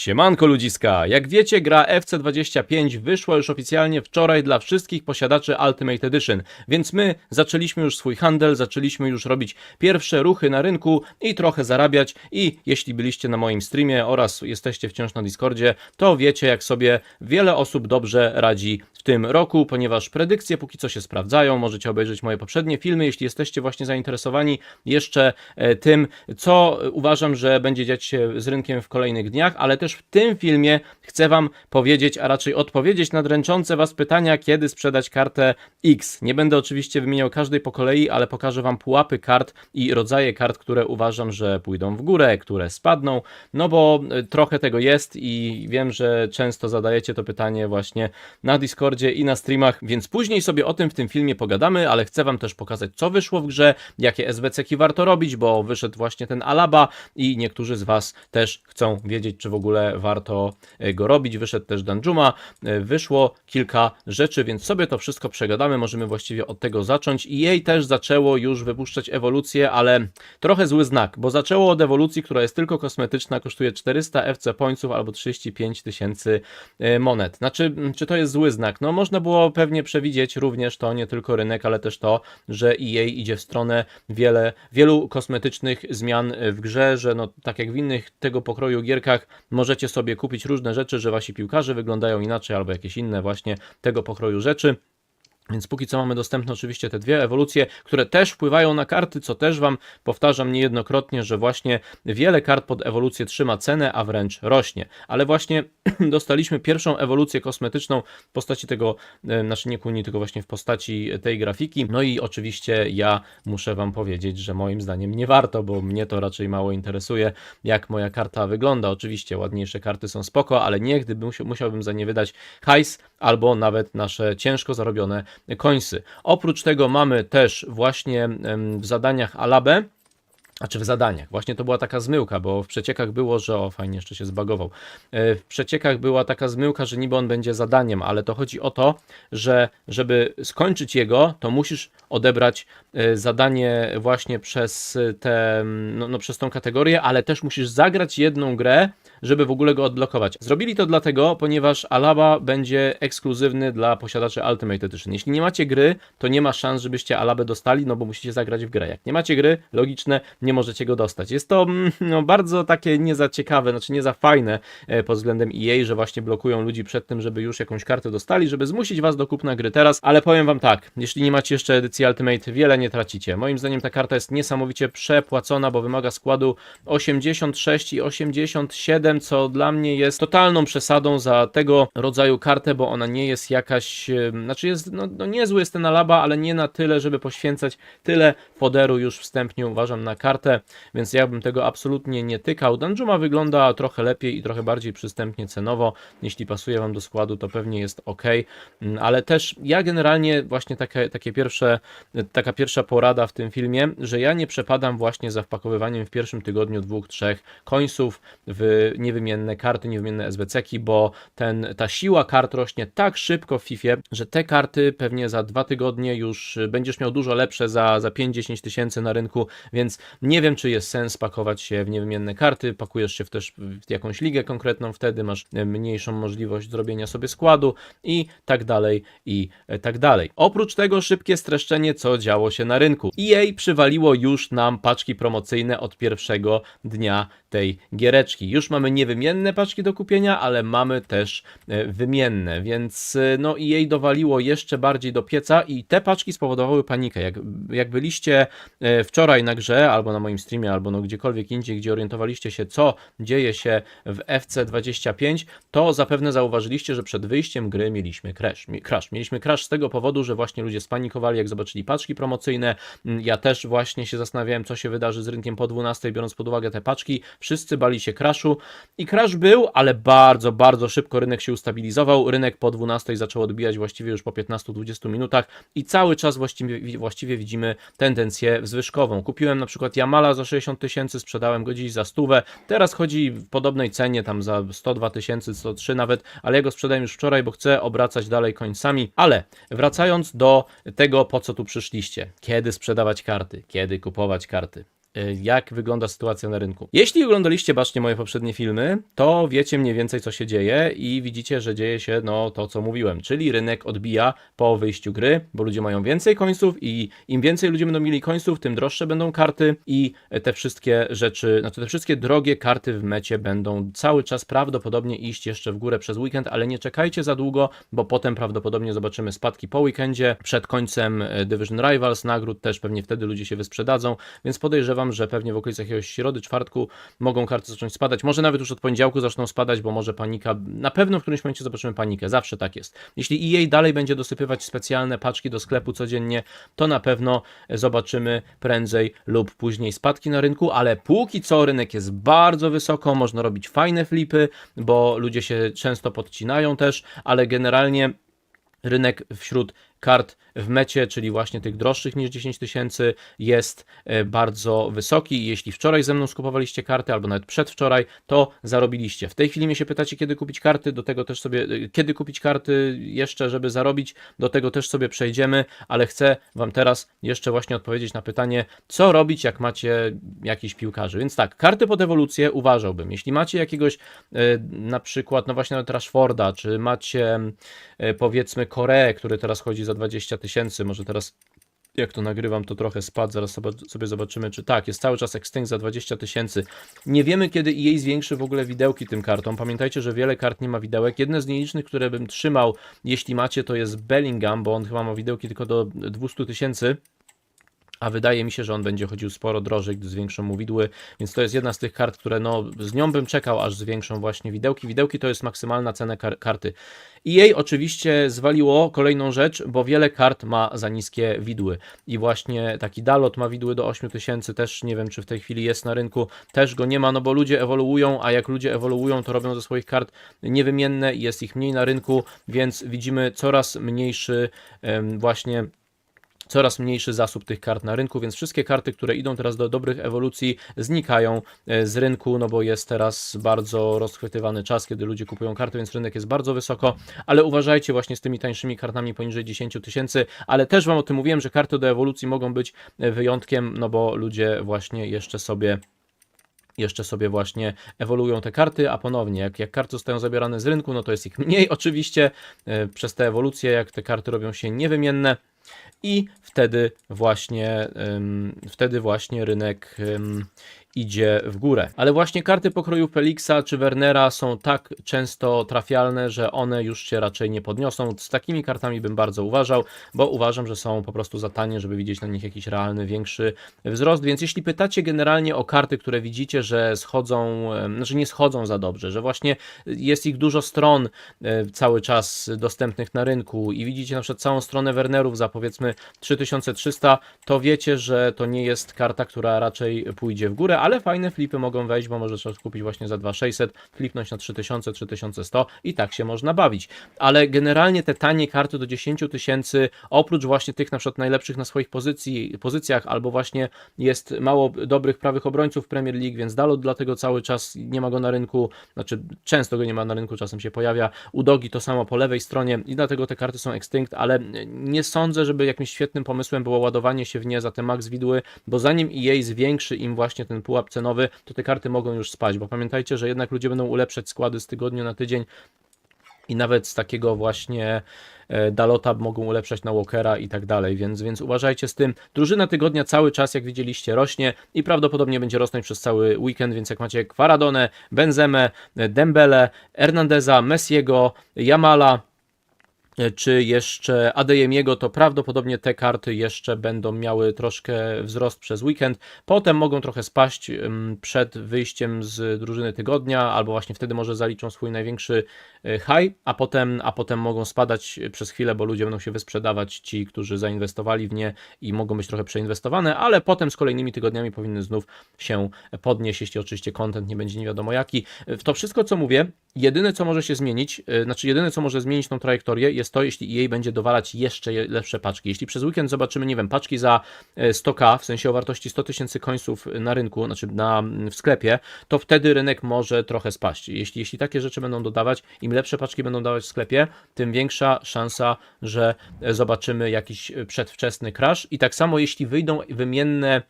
Siemanko ludziska! Jak wiecie, gra FC25 wyszła już oficjalnie wczoraj dla wszystkich posiadaczy Ultimate Edition, więc my zaczęliśmy już swój handel, zaczęliśmy już robić pierwsze ruchy na rynku i trochę zarabiać i jeśli byliście na moim streamie oraz jesteście wciąż na Discordzie, to wiecie jak sobie wiele osób dobrze radzi w tym roku, ponieważ predykcje póki co się sprawdzają, możecie obejrzeć moje poprzednie filmy, jeśli jesteście właśnie zainteresowani jeszcze e, tym, co uważam, że będzie dziać się z rynkiem w kolejnych dniach, ale też w tym filmie chcę Wam powiedzieć, a raczej odpowiedzieć na dręczące Was pytania, kiedy sprzedać kartę X. Nie będę oczywiście wymieniał każdej po kolei, ale pokażę Wam pułapy kart i rodzaje kart, które uważam, że pójdą w górę, które spadną, no bo e, trochę tego jest i wiem, że często zadajecie to pytanie właśnie na Discordzie i na streamach, więc później sobie o tym w tym filmie pogadamy, ale chcę Wam też pokazać, co wyszło w grze, jakie SBC-ki warto robić, bo wyszedł właśnie ten Alaba i niektórzy z Was też chcą wiedzieć, czy w ogóle warto e, go robić. Wyszedł też Danjuma, e, wyszło kilka rzeczy, więc sobie to wszystko przegadamy. Możemy właściwie od tego zacząć. I jej też zaczęło już wypuszczać ewolucję, ale trochę zły znak, bo zaczęło od ewolucji, która jest tylko kosmetyczna, kosztuje 400 FC pointsów albo 35 tysięcy e, monet. Znaczy, czy to jest zły znak? No, można było pewnie przewidzieć również to, nie tylko rynek, ale też to, że EA idzie w stronę wiele, wielu kosmetycznych zmian w grze, że no, tak jak w innych tego pokroju gierkach, możecie sobie kupić różne rzeczy, że wasi piłkarze wyglądają inaczej albo jakieś inne właśnie tego pokroju rzeczy. Więc póki co mamy dostępne oczywiście te dwie ewolucje, które też wpływają na karty, co też Wam powtarzam niejednokrotnie, że właśnie wiele kart pod ewolucję trzyma cenę, a wręcz rośnie. Ale właśnie dostaliśmy pierwszą ewolucję kosmetyczną w postaci tego, e, znaczy nie kuni, tylko właśnie w postaci tej grafiki. No i oczywiście ja muszę Wam powiedzieć, że moim zdaniem nie warto, bo mnie to raczej mało interesuje, jak moja karta wygląda. Oczywiście ładniejsze karty są spoko, ale nie gdyby musiał, musiałbym za nie wydać hajs albo nawet nasze ciężko zarobione końsy. Oprócz tego mamy też właśnie w zadaniach Alabę, a czy w zadaniach? Właśnie to była taka zmyłka, bo w przeciekach było, że o fajnie jeszcze się zbagował. E, W przeciekach była taka zmyłka, że niby on będzie zadaniem, ale to chodzi o to, że żeby skończyć jego, to musisz odebrać e, zadanie właśnie przez tę no, no, przez tą kategorię, ale też musisz zagrać jedną grę, żeby w ogóle go odblokować. Zrobili to dlatego, ponieważ Alaba będzie ekskluzywny dla posiadaczy Ultimate Edition. Jeśli nie macie gry, to nie ma szans, żebyście Alabę dostali, no bo musicie zagrać w grę. Jak nie macie gry, logiczne, nie możecie go dostać. Jest to mm, no, bardzo takie nie za ciekawe, znaczy nie za fajne e, pod względem EA, że właśnie blokują ludzi przed tym, żeby już jakąś kartę dostali, żeby zmusić was do kupna gry teraz, ale powiem wam tak, jeśli nie macie jeszcze edycji Ultimate, wiele nie tracicie. Moim zdaniem ta karta jest niesamowicie przepłacona, bo wymaga składu 86 i 87, co dla mnie jest totalną przesadą za tego rodzaju kartę, bo ona nie jest jakaś, znaczy jest, no, no niezły jest ten Alaba, ale nie na tyle, żeby poświęcać tyle foderu już wstępnie uważam na kartę, więc ja bym tego absolutnie nie tykał. Danjuma wygląda trochę lepiej i trochę bardziej przystępnie cenowo. Jeśli pasuje Wam do składu, to pewnie jest ok, Mm, ale też ja generalnie właśnie takie, takie pierwsze, taka pierwsza porada w tym filmie, że ja nie przepadam właśnie za wpakowywaniem w pierwszym tygodniu dwóch, trzech końców w niewymienne karty, niewymienne SBC-ki, bo ten, ta siła kart rośnie tak szybko w FIFA, że te karty pewnie za dwa tygodnie już będziesz miał dużo lepsze za, za 5-10 tysięcy na rynku, więc nie wiem, czy jest sens pakować się w niewymienne karty, pakujesz się w też w jakąś ligę konkretną, wtedy masz e, mniejszą możliwość zrobienia sobie składu i tak dalej, i e, tak dalej. Oprócz tego szybkie streszczenie, co działo się na rynku. EA przywaliło już nam paczki promocyjne od pierwszego dnia tej giereczki. Już mamy niewymienne paczki do kupienia, ale mamy też e, wymienne, więc e, no i jej dowaliło jeszcze bardziej do pieca i te paczki spowodowały panikę. Jak, jak byliście e, wczoraj na grze, albo na moim streamie, albo no gdziekolwiek indziej, gdzie orientowaliście się, co dzieje się w FC25, to zapewne zauważyliście, że przed wyjściem gry mieliśmy crash. Crash. Mieliśmy crash z tego powodu, że właśnie ludzie spanikowali, jak zobaczyli paczki promocyjne. Mm, Ja też właśnie się zastanawiałem, co się wydarzy z rynkiem po 12, biorąc pod uwagę te paczki. Wszyscy bali się crashu i crash był, ale bardzo, bardzo szybko rynek się ustabilizował. Rynek po 12 zaczął odbijać właściwie już po 15-20 minutach i cały czas właściwie, właściwie widzimy tendencję zwyżkową. Kupiłem na przykład Jamala za 60 tysięcy, sprzedałem go dziś za stówę. Teraz chodzi w podobnej cenie, tam za 102 tysięcy, 103 nawet, ale ja go sprzedałem już wczoraj, bo chcę obracać dalej końcami. Ale wracając do tego, po co tu przyszliście. Kiedy sprzedawać karty, kiedy kupować karty. Y, jak wygląda sytuacja na rynku. Jeśli oglądaliście bacznie moje poprzednie filmy, to wiecie mniej więcej co się dzieje i widzicie, że dzieje się no to co mówiłem, czyli rynek odbija po wyjściu gry, bo ludzie mają więcej końców i im więcej ludzie będą mieli końców, tym droższe będą karty i te wszystkie rzeczy, znaczy te wszystkie drogie karty w mecie będą cały czas prawdopodobnie iść jeszcze w górę przez weekend, ale nie czekajcie za długo, bo potem prawdopodobnie zobaczymy spadki po weekendzie, przed końcem e, Division Rivals, nagród też pewnie wtedy ludzie się wysprzedadzą, więc podejrzewam, że pewnie w okolicach jakiegoś środy, czwartku mogą karty zacząć spadać, może nawet już od poniedziałku zaczną spadać, bo może panika, na pewno w którymś momencie zobaczymy panikę, zawsze tak jest. Jeśli EA dalej będzie dosypywać specjalne paczki do sklepu codziennie, to na pewno zobaczymy prędzej lub później spadki na rynku, ale póki co rynek jest bardzo wysoko, można robić fajne flipy, bo ludzie się często podcinają też, ale generalnie rynek wśród kart w mecie, czyli właśnie tych droższych niż 10 tysięcy, jest e, bardzo wysoki. Jeśli wczoraj ze mną skupowaliście karty, albo nawet przedwczoraj, to zarobiliście. W tej chwili mnie się pytacie, kiedy kupić karty, do tego też sobie, e, kiedy kupić karty jeszcze, żeby zarobić, do tego też sobie przejdziemy, ale chcę Wam teraz jeszcze właśnie odpowiedzieć na pytanie, co robić, jak macie jakichś piłkarzy. Więc tak, karty pod ewolucję uważałbym. Jeśli macie jakiegoś e, na przykład, no właśnie nawet Rashforda, czy macie powiedzmy Koreę, który teraz chodzi za 20 tysięcy, może teraz jak to nagrywam, to trochę spadł, zaraz sobie, zobaczymy, czy tak, jest cały czas Extinct za 20 tysięcy. Nie wiemy, kiedy EA zwiększy w ogóle widełki tym kartom. Pamiętajcie, że wiele kart nie ma widełek. Jedne z nielicznych, które bym trzymał, jeśli macie, to jest Bellingham, bo on chyba ma widełki tylko do 200 tysięcy. A wydaje mi się, że on będzie chodził sporo drożej, gdy zwiększą mu widły, więc to jest jedna z tych kart, które no, z nią bym czekał, aż zwiększą właśnie widełki. Widełki to jest maksymalna cena kar karty. EA oczywiście zwaliło kolejną rzecz, bo wiele kart ma za niskie widły. I właśnie taki Dalot ma widły do 8000, też nie wiem, czy w tej chwili jest na rynku, też go nie ma, no bo ludzie ewoluują, a jak ludzie ewoluują, to robią ze swoich kart niewymienne i jest ich mniej na rynku, więc widzimy coraz mniejszy właśnie coraz mniejszy zasób tych kart na rynku, więc wszystkie karty, które idą teraz do dobrych ewolucji, znikają e, z rynku, no bo jest teraz bardzo rozchwytywany czas, kiedy ludzie kupują karty, więc rynek jest bardzo wysoko, ale uważajcie właśnie z tymi tańszymi kartami poniżej 10 tysięcy, ale też Wam o tym mówiłem, że karty do ewolucji mogą być e, wyjątkiem, no bo ludzie właśnie jeszcze sobie jeszcze sobie właśnie ewoluują te karty, a ponownie, jak, jak karty zostają zabierane z rynku, no to jest ich mniej oczywiście. E, przez te ewolucje, jak te karty robią się niewymienne i wtedy właśnie, wtedy właśnie rynek idzie w górę. Ale właśnie karty pokroju Felixa czy Wernera są tak często trafialne, że one już się raczej nie podniosą. Z takimi kartami bym bardzo uważał, bo uważam, że są po prostu za tanie, żeby widzieć na nich jakiś realny, większy wzrost. Więc jeśli pytacie generalnie o karty, które widzicie, że schodzą, znaczy nie schodzą za dobrze, że właśnie jest ich dużo stron cały czas dostępnych na rynku i widzicie na przykład całą stronę Wernerów za powiedzmy 3300, to wiecie, że to nie jest karta, która raczej pójdzie w górę, ale fajne flipy mogą wejść, bo możesz kupić właśnie za 2600, flipnąć na 3000, 3100 i tak się można bawić. Ale generalnie te tanie karty do 10 tysięcy, oprócz właśnie tych na przykład najlepszych na swoich pozycji, pozycjach, albo właśnie jest mało dobrych prawych obrońców w Premier League, więc Dalot dlatego cały czas nie ma go na rynku, znaczy często go nie ma na rynku, czasem się pojawia. Udogi to samo po lewej stronie i dlatego te karty są extinct, ale nie sądzę, żeby jakimś świetnym pomysłem było ładowanie się w nie za te max widły, bo zanim EA zwiększy im właśnie ten pułap cenowy, to te karty mogą już spać, bo pamiętajcie, że jednak ludzie będą ulepszać składy z tygodnia na tydzień i nawet z takiego właśnie e, Dalota mogą ulepszać na Walkera i tak dalej, więc, więc uważajcie z tym. Drużyna tygodnia cały czas, jak widzieliście, rośnie i prawdopodobnie będzie rosnąć przez cały weekend, więc jak macie Kwaradonę, Benzemę, Dembele, Hernandeza, Messiego, Jamala, czy jeszcze Adeyemiego, to prawdopodobnie te karty jeszcze będą miały troszkę wzrost przez weekend. Potem mogą trochę spaść przed wyjściem z drużyny tygodnia, albo właśnie wtedy może zaliczą swój największy y, high, a potem, a potem mogą spadać przez chwilę, bo ludzie będą się wysprzedawać, ci, którzy zainwestowali w nie i mogą być trochę przeinwestowane, ale potem z kolejnymi tygodniami powinny znów się podnieść, jeśli oczywiście content nie będzie nie wiadomo jaki. W to wszystko, co mówię, jedyne co może się zmienić, znaczy jedyne co może zmienić tą trajektorię jest to, jeśli EA będzie dowalać jeszcze je- lepsze paczki. Jeśli przez weekend zobaczymy, nie wiem, paczki za e, 100k, w sensie o wartości 100 tysięcy końców na rynku, znaczy na, w sklepie, to wtedy rynek może trochę spaść. Jeśli, jeśli takie rzeczy będą dodawać, im lepsze paczki będą dawać w sklepie, tym większa szansa, że e, zobaczymy jakiś e, przedwczesny crash. I tak samo jeśli wyjdą wymienne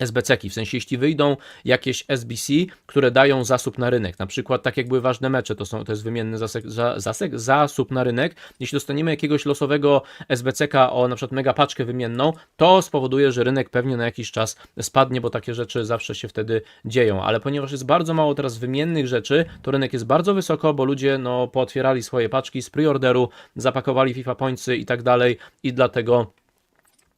SBC-ki, w sensie jeśli wyjdą jakieś SBC, które dają zasób na rynek, na przykład tak jak były ważne mecze, to, są, to jest wymienny zasek, za, zasek, zasób na rynek, jeśli dostaniemy jakiegoś losowego SBC-ka o na przykład mega paczkę wymienną, to spowoduje, że rynek pewnie na jakiś czas spadnie, bo takie rzeczy zawsze się wtedy dzieją, ale ponieważ jest bardzo mało teraz wymiennych rzeczy, to rynek jest bardzo wysoko, bo ludzie no pootwierali swoje paczki z preorderu, zapakowali FIFA Pointsy i tak dalej i dlatego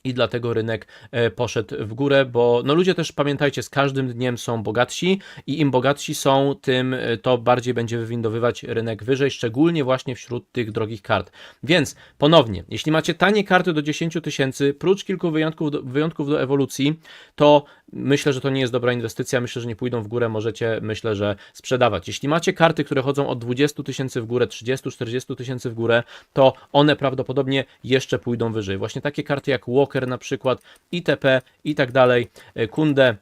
i dlatego rynek e, poszedł w górę, bo no ludzie też pamiętajcie, z każdym dniem są bogatsi i im bogatsi są, tym e, to bardziej będzie wywindowywać rynek wyżej, szczególnie właśnie wśród tych drogich kart. Więc ponownie, jeśli macie tanie karty do 10 tysięcy, prócz kilku wyjątków do, wyjątków do ewolucji, to myślę, że to nie jest dobra inwestycja, myślę, że nie pójdą w górę, możecie, myślę, że sprzedawać. Jeśli macie karty, które chodzą od 20 tysięcy w górę, 30-40 tysięcy w górę, to one prawdopodobnie jeszcze pójdą wyżej. Właśnie takie karty jak Walker na przykład, ITP i tak dalej, e, Kunde,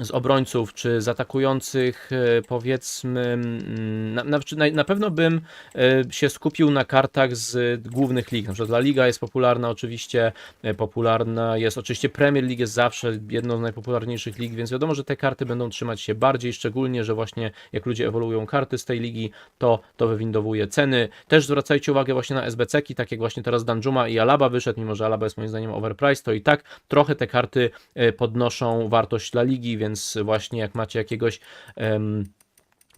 z obrońców czy z atakujących, e, powiedzmy, mm, na, na, na, na pewno bym e, się skupił na kartach z głównych lig. Na przykład La Liga jest popularna, oczywiście, e, popularna jest oczywiście Premier League jest zawsze jedną z najpopularniejszych lig, więc wiadomo, że te karty będą trzymać się bardziej, szczególnie, że właśnie jak ludzie ewoluują karty z tej ligi, to to wywindowuje ceny. Też zwracajcie uwagę właśnie na SBC-ki, tak jak właśnie teraz Danjuma i Alaba wyszedł, mimo że Alaba jest moim zdaniem overpriced, to i tak trochę te karty podnoszą wartość dla ligi, więc właśnie jak macie jakiegoś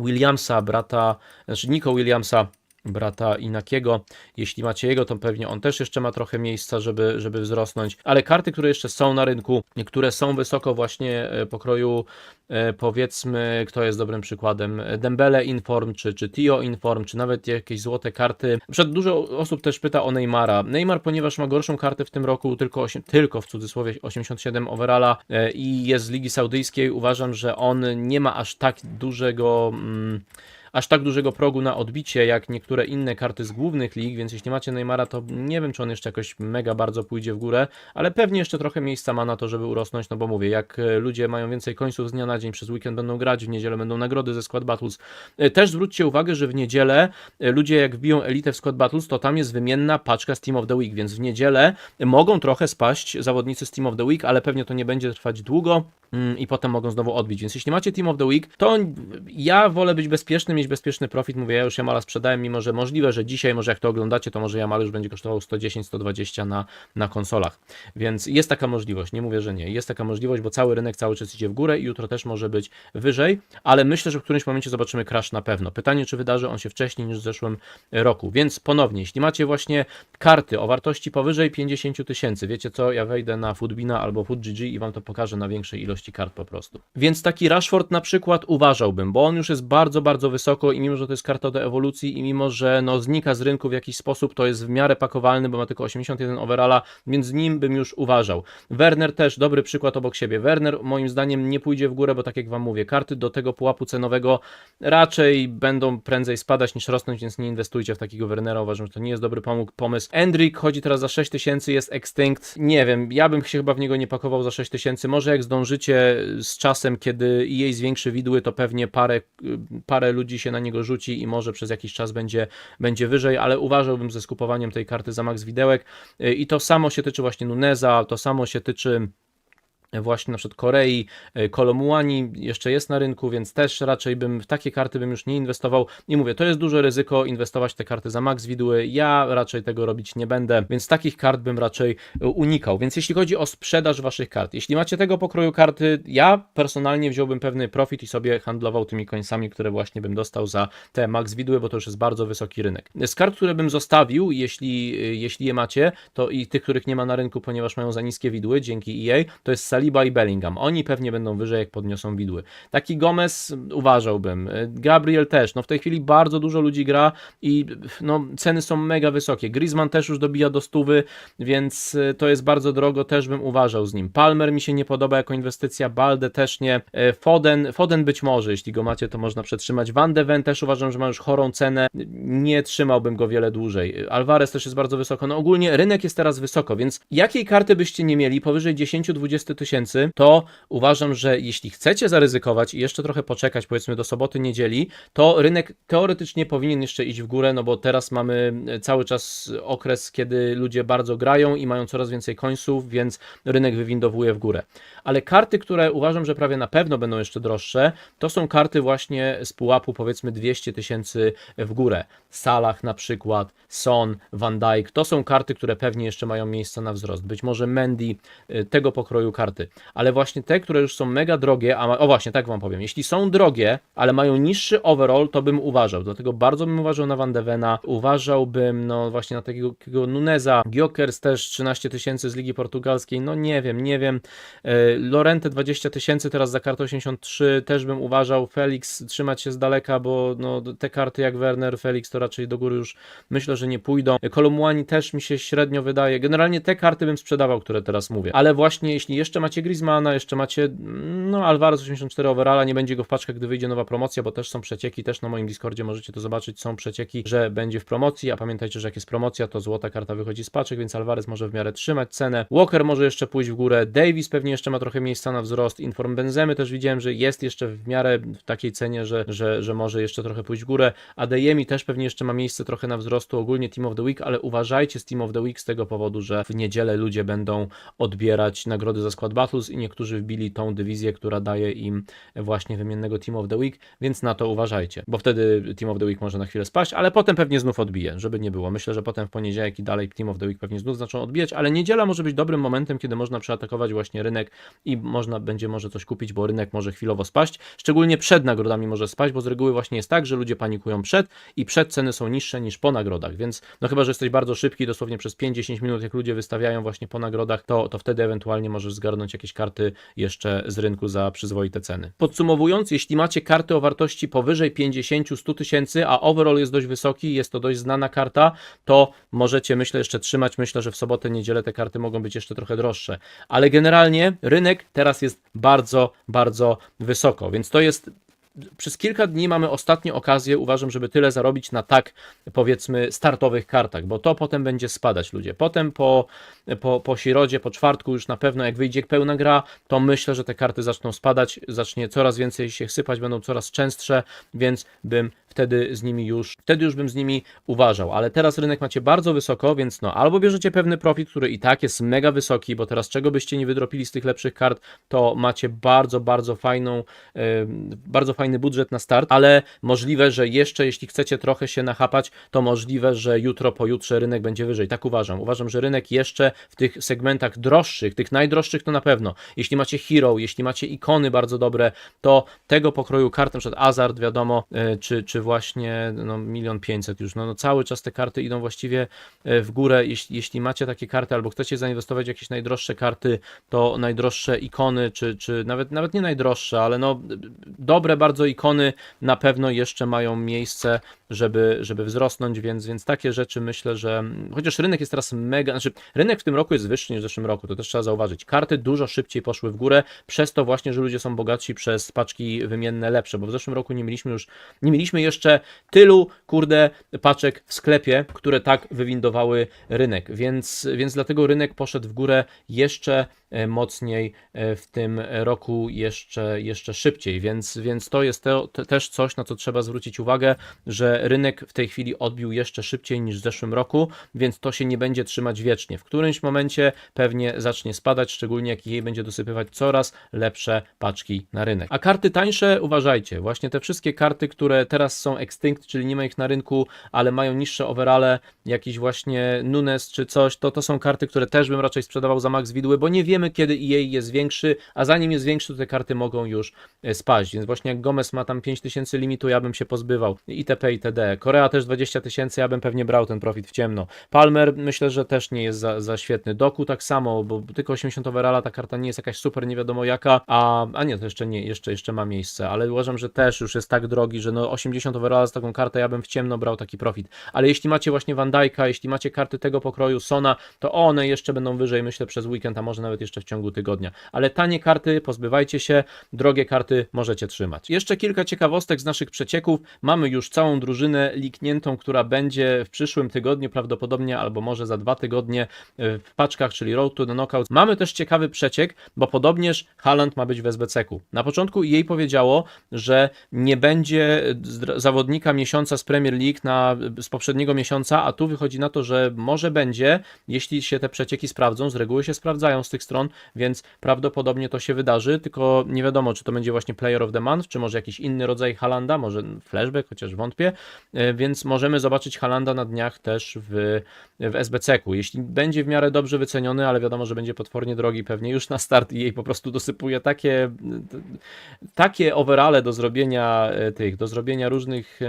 Williamsa, brata, znaczy Nico Williamsa, brata Inakiego. Jeśli macie jego, to pewnie on też jeszcze ma trochę miejsca, żeby, żeby wzrosnąć. Ale karty, które jeszcze są na rynku, które są wysoko właśnie e, pokroju, e, powiedzmy, kto jest dobrym przykładem, Dembele Inform, czy, czy Tio Inform, czy nawet jakieś złote karty. Przed dużo osób też pyta o Neymara. Neymar, ponieważ ma gorszą kartę w tym roku, tylko, 8, tylko w cudzysłowie 87 overalla e, i jest z Ligi Saudyjskiej, uważam, że on nie ma aż tak dużego... Mm, aż tak dużego progu na odbicie, jak niektóre inne karty z głównych lig, więc jeśli macie Neymara, to nie wiem, czy on jeszcze jakoś mega bardzo pójdzie w górę, ale pewnie jeszcze trochę miejsca ma na to, żeby urosnąć, no bo mówię, jak e, ludzie mają więcej końców z dnia na dzień, przez weekend będą grać, w niedzielę będą nagrody ze Squad Battles. E, Też zwróćcie uwagę, że w niedzielę e, ludzie jak wbiją elitę w Squad Battles, to tam jest wymienna paczka z Team of the Week, więc w niedzielę mogą trochę spaść zawodnicy z Team of the Week, ale pewnie to nie będzie trwać długo mm, i potem mogą znowu odbić. Więc jeśli macie Team of the Week, to ja wolę być bezpieczny, mieć bezpieczny profit. Mówię, ja już Jamala sprzedałem, mimo że możliwe, że dzisiaj, może jak to oglądacie, to może Jamal już będzie kosztował 110-120 na, na konsolach. Więc jest taka możliwość, nie mówię, że nie. Jest taka możliwość, bo cały rynek cały czas idzie w górę i jutro też może być wyżej, ale myślę, że w którymś momencie zobaczymy crash na pewno. Pytanie, czy wydarzy on się wcześniej niż w zeszłym roku. Więc ponownie, jeśli macie właśnie karty o wartości powyżej 50 tysięcy, wiecie co, ja wejdę na Foodbina albo FoodGG i wam to pokażę na większej ilości kart po prostu. Więc taki Rashford na przykład uważałbym, bo on już jest bardzo, bardzo wysoko i mimo, że to jest karta do ewolucji i mimo, że no znika z rynku w jakiś sposób, to jest w miarę pakowalny, bo ma tylko 81 overalla, więc nim bym już uważał. Werner też dobry przykład obok siebie. Werner moim zdaniem nie pójdzie w górę, bo tak jak wam mówię, karty do tego pułapu cenowego raczej będą prędzej spadać niż rosnąć, więc nie inwestujcie w takiego Wernera. Uważam, że to nie jest dobry pomysł. Endrick chodzi teraz za 6000, jest extinct. Nie wiem, ja bym się chyba w niego nie pakował za 6000. Może jak zdążycie z czasem, kiedy EA zwiększy widły, to pewnie parę, parę ludzi się na niego rzuci i może przez jakiś czas będzie, będzie wyżej, ale uważałbym ze skupowaniem tej karty za max widełek. I to samo się tyczy właśnie Nuneza, to samo się tyczy właśnie na przykład Korei, e, Kolomuani jeszcze jest na rynku, więc też raczej bym w takie karty bym już nie inwestował. I mówię, to jest duże ryzyko inwestować te karty za max widły. Ja raczej tego robić nie będę, więc takich kart bym raczej e, unikał. Więc jeśli chodzi o sprzedaż waszych kart, jeśli macie tego pokroju karty, ja personalnie wziąłbym pewny profit i sobie handlował tymi końcami, które właśnie bym dostał za te max widły, bo to już jest bardzo wysoki rynek. Z kart, które bym zostawił, jeśli, e, jeśli je macie, to i tych, których nie ma na rynku, ponieważ mają za niskie widły dzięki EA, to jest Sali Saliba i Bellingham. Oni pewnie będą wyżej, jak podniosą widły. Taki Gomez uważałbym. Gabriel też. No w tej chwili bardzo dużo ludzi gra i no, ceny są mega wysokie. Griezmann też już dobija do stówy, więc e, to jest bardzo drogo, też bym uważał z nim. Palmer mi się nie podoba jako inwestycja, Balde też nie. E, Foden, Foden być może, jeśli go macie, to można przetrzymać. Van de Ven też uważam, że ma już chorą cenę. Nie trzymałbym go wiele dłużej. Alvarez też jest bardzo wysoko. No ogólnie rynek jest teraz wysoko, więc jakiej karty byście nie mieli powyżej 10-20 tysięcy tysięcy, to uważam, że jeśli chcecie zaryzykować i jeszcze trochę poczekać, powiedzmy do soboty, niedzieli, to rynek teoretycznie powinien jeszcze iść w górę, no bo teraz mamy cały czas okres, kiedy ludzie bardzo grają i mają coraz więcej końców, więc rynek wywindowuje w górę. Ale karty, które uważam, że prawie na pewno będą jeszcze droższe, to są karty właśnie z pułapu powiedzmy 200 tysięcy w górę. Salah na przykład, Son, Van Dijk, to są karty, które pewnie jeszcze mają miejsce na wzrost. Być może Mendy, y, tego pokroju karty. Ale właśnie te, które już są mega drogie, a ma... o właśnie, tak wam powiem, jeśli są drogie, ale mają niższy overall, to bym uważał. Dlatego bardzo bym uważał na Van de Vena, uważałbym no właśnie na takiego, takiego Nuneza, Gyökers też 13 tysięcy z Ligi Portugalskiej, no nie wiem, nie wiem. E, Lorente 20 tysięcy teraz za kartę 83 też bym uważał. Felix trzymać się z daleka, bo no, te karty jak Werner, Felix to raczej do góry już myślę, że nie pójdą. Kolomwani też mi się średnio wydaje. Generalnie te karty bym sprzedawał, które teraz mówię. Ale właśnie jeśli jeszcze macie Griezmana, jeszcze macie no Alvarez 84 overalla, nie będzie go w paczkach, gdy wyjdzie nowa promocja, bo też są przecieki, też na moim Discordzie możecie to zobaczyć, są przecieki, że będzie w promocji, a pamiętajcie, że jak jest promocja, to złota karta wychodzi z paczek, więc Alvarez może w miarę trzymać cenę. Walker może jeszcze pójść w górę, Davis pewnie jeszcze ma trochę miejsca na wzrost, Inform Benzemy też widziałem, że jest jeszcze w miarę w takiej cenie, że, że, że może jeszcze trochę pójść w górę. Adeyemi też pewnie jeszcze ma miejsce trochę na wzrostu, ogólnie Team of the Week, ale uważajcie z Team of the Week z tego powodu, że w niedzielę ludzie będą odbierać nagrody za Battles i niektórzy wbili tą dywizję, która daje im właśnie wymiennego Team of the Week, więc na to uważajcie, bo wtedy Team of the Week może na chwilę spaść, ale potem pewnie znów odbije, żeby nie było. Myślę, że potem w poniedziałek i dalej Team of the Week pewnie znów zaczną odbijać, ale niedziela może być dobrym momentem, kiedy można przeatakować właśnie rynek i można będzie może coś kupić, bo rynek może chwilowo spaść, szczególnie przed nagrodami może spaść, bo z reguły właśnie jest tak, że ludzie panikują przed i przed ceny są niższe niż po nagrodach, więc no chyba, że jesteś bardzo szybki, dosłownie przez 5-10 minut, jak ludzie wystawiają właśnie po nagrodach, to, to wtedy ewentualnie możesz zgarnąć jakieś karty jeszcze z rynku za przyzwoite ceny. Podsumowując, jeśli macie karty o wartości powyżej 50-100 tysięcy, a overall jest dość wysoki, jest to dość znana karta, to możecie myślę jeszcze trzymać. Myślę, że w sobotę, niedzielę te karty mogą być jeszcze trochę droższe. Ale generalnie rynek teraz jest bardzo, bardzo wysoko, więc to jest przez kilka dni mamy ostatnią okazję, uważam, żeby tyle zarobić na tak, powiedzmy, startowych kartach, bo to potem będzie spadać ludzie. Potem po, po, po środzie, po czwartku już na pewno, jak wyjdzie pełna gra, to myślę, że te karty zaczną spadać, zacznie coraz więcej się sypać, będą coraz częstsze, więc bym wtedy z nimi już, wtedy już bym z nimi uważał, ale teraz rynek macie bardzo wysoko, więc no, albo bierzecie pewny profit, który i tak jest mega wysoki, bo teraz czego byście nie wydropili z tych lepszych kart, to macie bardzo, bardzo fajną, yy, bardzo fajny budżet na start, ale możliwe, że jeszcze jeśli chcecie trochę się nachapać, to możliwe, że jutro, pojutrze rynek będzie wyżej. Tak uważam. Uważam, że rynek jeszcze w tych segmentach droższych, tych najdroższych to na pewno. Jeśli macie hero, jeśli macie ikony bardzo dobre, to tego pokroju kart, na przykład Azard, wiadomo, yy, czy, czy właśnie no, milion pięćset już, no, no cały czas te karty idą właściwie e, w górę, jeśli, jeśli macie takie karty albo chcecie zainwestować w jakieś najdroższe karty, to najdroższe ikony, czy, czy nawet, nawet nie najdroższe, ale no dobre bardzo ikony na pewno jeszcze mają miejsce, żeby, żeby wzrosnąć, więc, więc takie rzeczy myślę, że chociaż rynek jest teraz mega, znaczy rynek w tym roku jest wyższy niż w zeszłym roku, to też trzeba zauważyć. Karty dużo szybciej poszły w górę, przez to właśnie, że ludzie są bogatsi przez paczki wymienne lepsze, bo w zeszłym roku nie mieliśmy już, nie mieliśmy jeszcze tylu, kurde, paczek w sklepie, które tak wywindowały rynek, więc, więc dlatego rynek poszedł w górę jeszcze e, mocniej e, w tym roku, jeszcze, jeszcze szybciej, więc, więc to jest to, te, też coś, na co trzeba zwrócić uwagę, że rynek w tej chwili odbił jeszcze szybciej niż w zeszłym roku, więc to się nie będzie trzymać wiecznie. W którymś momencie pewnie zacznie spadać, szczególnie jak jej będzie dosypywać coraz lepsze paczki na rynek. A karty tańsze, uważajcie, właśnie te wszystkie karty, które teraz są extinct, czyli nie ma ich na rynku, ale mają niższe overale, jakiś właśnie Nunes czy coś, to to są karty, które też bym raczej sprzedawał za max widły, bo nie wiemy kiedy EA jest większy, a zanim jest większy, to te karty mogą już e, spaść, więc właśnie jak Ma tam 5000 limitu, ja bym się pozbywał itp. itd. Korea też 20 tysięcy, ja bym pewnie brał ten profit w ciemno. Palmer myślę, że też nie jest za, za świetny. Doku tak samo, bo tylko 80 overalla ta karta nie jest jakaś super nie wiadomo jaka, a, a nie, to jeszcze nie, jeszcze, jeszcze ma miejsce, ale uważam, że też już jest tak drogi, że no 80 50 overalla za taką kartę, ja bym w ciemno brał taki profit. Ale jeśli macie właśnie Van jeśli macie karty tego pokroju, Sona, to one jeszcze będą wyżej, myślę, przez weekend, a może nawet jeszcze w ciągu tygodnia. Ale tanie karty pozbywajcie się, drogie karty możecie trzymać. Jeszcze kilka ciekawostek z naszych przecieków. Mamy już całą drużynę likniętą, która będzie w przyszłym tygodniu prawdopodobnie, albo może za dwa tygodnie e, w paczkach, czyli Road to the Knockout. Mamy też ciekawy przeciek, bo podobnież Haaland ma być w SBC-ku. Na początku jej powiedziało, że nie będzie zawodnika miesiąca z Premier League na, z poprzedniego miesiąca, a tu wychodzi na to, że może będzie, jeśli się te przecieki sprawdzą, z reguły się sprawdzają z tych stron, więc prawdopodobnie to się wydarzy, tylko nie wiadomo, czy to będzie właśnie Player of the Month, czy może jakiś inny rodzaj Halanda, może flashback, chociaż wątpię, E, więc możemy zobaczyć Halanda na dniach też w, w SBC-ku. Jeśli będzie w miarę dobrze wyceniony, ale wiadomo, że będzie potwornie drogi, pewnie już na start i jej po prostu dosypuje takie, takie overale do zrobienia e, tych, do zrobienia różnych.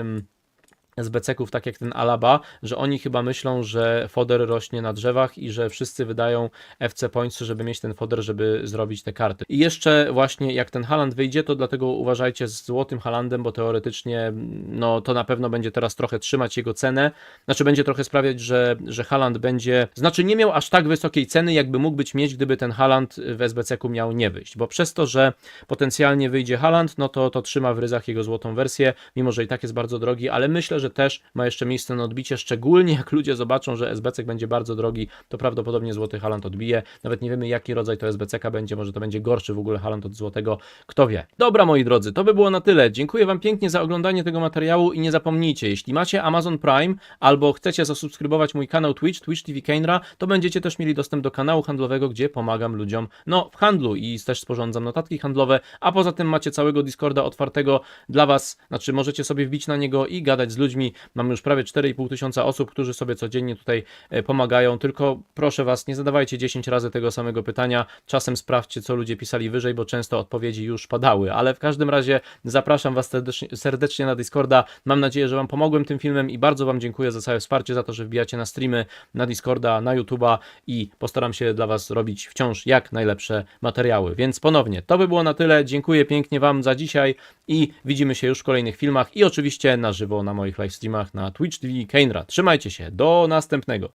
Em, SBC-ków, tak jak ten Alaba, że oni chyba myślą, że foder rośnie na drzewach i że wszyscy wydają FC Points, żeby mieć ten foder, żeby zrobić te karty. I jeszcze właśnie jak ten Haland wyjdzie, to dlatego uważajcie z złotym Halandem, bo teoretycznie no to na pewno będzie teraz trochę trzymać jego cenę, znaczy będzie trochę sprawiać, że, że Haland będzie, znaczy nie miał aż tak wysokiej ceny, jakby mógł być mieć, gdyby ten Haland w SBC-ku miał nie wyjść, bo przez to, że potencjalnie wyjdzie Haland, no to to trzyma w ryzach jego złotą wersję, mimo że i tak jest bardzo drogi, ale myślę, że też ma jeszcze miejsce na odbicie, szczególnie jak ludzie zobaczą, że SBC będzie bardzo drogi, to prawdopodobnie złoty Haland odbije. Nawet nie wiemy jaki rodzaj to SBC będzie, może to będzie gorszy w ogóle Haland od złotego, kto wie. Dobra moi drodzy, to by było na tyle. Dziękuję wam pięknie za oglądanie tego materiału i nie zapomnijcie, jeśli macie Amazon Prime albo chcecie zasubskrybować mój kanał Twitch, Twitch TV Keinra, to będziecie też mieli dostęp do kanału handlowego, gdzie pomagam ludziom no w handlu i też sporządzam notatki handlowe, a poza tym macie całego Discorda otwartego dla was, znaczy możecie sobie wbić na niego i gadać z ludźmi. Mamy już prawie 4,5 tysiąca osób, którzy sobie codziennie tutaj e, pomagają, tylko proszę was, nie zadawajcie 10 razy tego samego pytania, czasem sprawdźcie, co ludzie pisali wyżej, bo często odpowiedzi już padały, ale w każdym razie zapraszam was serdecznie, na Discorda, mam nadzieję, że wam pomogłem tym filmem i bardzo wam dziękuję za całe wsparcie, za to, że wbijacie na streamy, na Discorda, na YouTube'a i postaram się dla was robić wciąż jak najlepsze materiały, więc ponownie, to by było na tyle, dziękuję pięknie wam za dzisiaj i widzimy się już w kolejnych filmach i oczywiście na żywo na moich live streamach na Twitch TV Keinra. Trzymajcie się, do następnego.